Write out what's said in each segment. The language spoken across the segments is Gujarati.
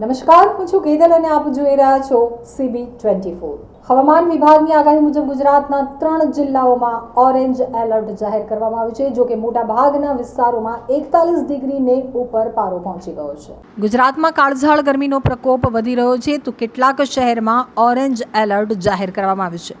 નમસ્કાર, હું છું કેદલ અને આપ જોઈ રહ્યા છો સીબી ટ્વેન્ટી ફોર હવામાન વિભાગની આગાહી મુજબ ગુજરાતના ત્રણ જિલ્લાઓમાં ઓરેન્જ એલર્ટ જાહેર કરવામાં આવ્યું છે જો કે મોટા ભાગના વિસ્તારોમાં એકતાલીસ ડિગ્રીને ઉપર પારો પહોંચી ગયો છે. ગુજરાતમાં કાળઝાળ ગરમીનો પ્રકોપ વધી રહ્યો છે, તો કેટલાક શહેરમાં ઓરેન્જ એલર્ટ જાહેર કરવામાં આવ્યું છે.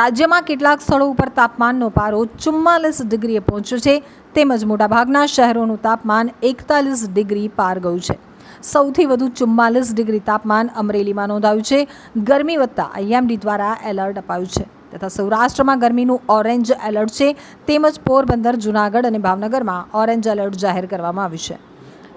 રાજ્યમાં કેટલાક સ્થળો ઉપર તાપમાનનો પારો ચુમ્માલીસ ડિગ્રીએ પહોંચ્યો છે, તેમજ મોટાભાગના શહેરોનું તાપમાન એકતાલીસ ડિગ્રી પાર ગયું છે. સૌથી વધુ ચુમ્માલીસ ડિગ્રી તાપમાન અમરેલીમાં નોંધાયું છે. ગરમી વધતા આઈએમડી દ્વારા એલર્ટ અપાયું છે. તથા સૌરાષ્ટ્રમાં ગરમીનું ઓરેન્જ એલર્ટ છે. તેમજ પોરબંદર, જૂનાગઢ અને ભાવનગરમાં ઓરેન્જ એલર્ટ જાહેર કરવામાં આવ્યું છે.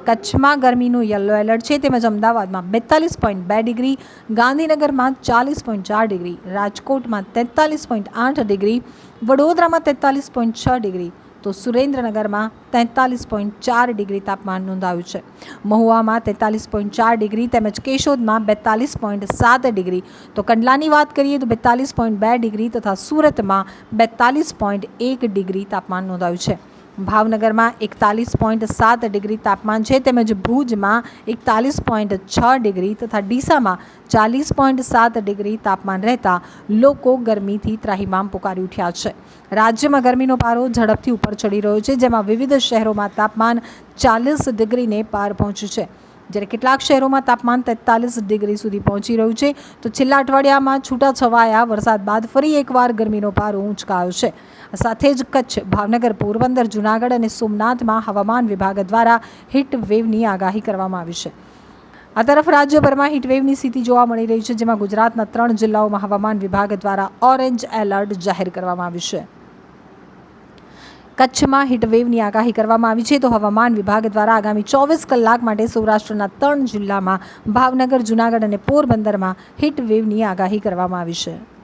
કચ્છમાં ગરમીનું યલો એલર્ટ છે. તેમજ અમદાવાદમાં બેતાલીસ પોઈન્ટ બે ડિગ્રી, ગાંધીનગરમાં ચાલીસ પોઈન્ટ ચાર ડિગ્રી, રાજકોટમાં તેતાલીસ પોઈન્ટ આઠ ડિગ્રી, વડોદરામાં તેતાલીસ પોઈન્ટ છ ડિગ્રી તો સુરેન્દ્રનગરમાં તેતાલીસ પોઈન્ટ ચાર ડિગ્રી તાપમાન નોંધાયું છે. મહુવામાં તેતાલીસ પોઈન્ટ ચાર ડિગ્રી તેમજ કેશોદમાં બેતાલીસ પોઈન્ટ સાત ડિગ્રી. તો કંડલાની વાત કરીએ તો બેતાલીસ પોઈન્ટ બે ડિગ્રી તથા સુરતમાં બેતાલીસ પોઈન્ટ એક ડિગ્રી તાપમાન નોંધાયું છે. ભાવનગરમાં એકતાલીસ પોઈન્ટ સાત ડિગ્રી તાપમાન છે તેમજ ભુજમાં એકતાલીસ પોઈન્ટ છ ડિગ્રી તથા ડીસામાં ચાલીસ પોઈન્ટ સાત ડિગ્રી તાપમાન રહેતા લોકો ગરમીથી ત્રાહિમામ પુકારી ઉઠ્યા છે. રાજ્યમાં ગરમીનો પારો ઝડપથી ઉપર ચડી રહ્યો છે, જેમાં વિવિધ શહેરોમાં તાપમાન ચાલીસ ડિગ્રીને પાર પહોંચ્યું છે. જ્યારે કેટલાક શહેરોમાં તાપમાન તેતાલીસ ડિગ્રી સુધી પહોંચી રહ્યું છે, તો છેલ્લા અઠવાડિયામાં છૂટાછવાયા વરસાદ બાદ ફરી એકવાર ગરમીનો પારો ઊંચકાયો છે. સાથે જ કચ્છ, ભાવનગર, પોરબંદર, જૂનાગઢ અને સોમનાથમાં હવામાન વિભાગ દ્વારા હીટ વેવની આગાહી કરવામાં આવી છે. આ તરફ રાજ્યભરમાં હીટવેવની સ્થિતિ જોવા મળી રહી છે, જેમાં ગુજરાતના ત્રણ જિલ્લાઓમાં હવામાન વિભાગ દ્વારા ઓરેન્જ એલર્ટ જાહેર કરવામાં આવ્યું છે. કચ્છમાં હીટવેવની આગાહી કરવામાં આવી છે. તો હવામાન વિભાગ દ્વારા આગામી ચોવીસ કલાક માટે સૌરાષ્ટ્રના ત્રણ જિલ્લામાં ભાવનગર, જૂનાગઢ અને પોરબંદરમાં હીટવેવની આગાહી કરવામાં આવી છે.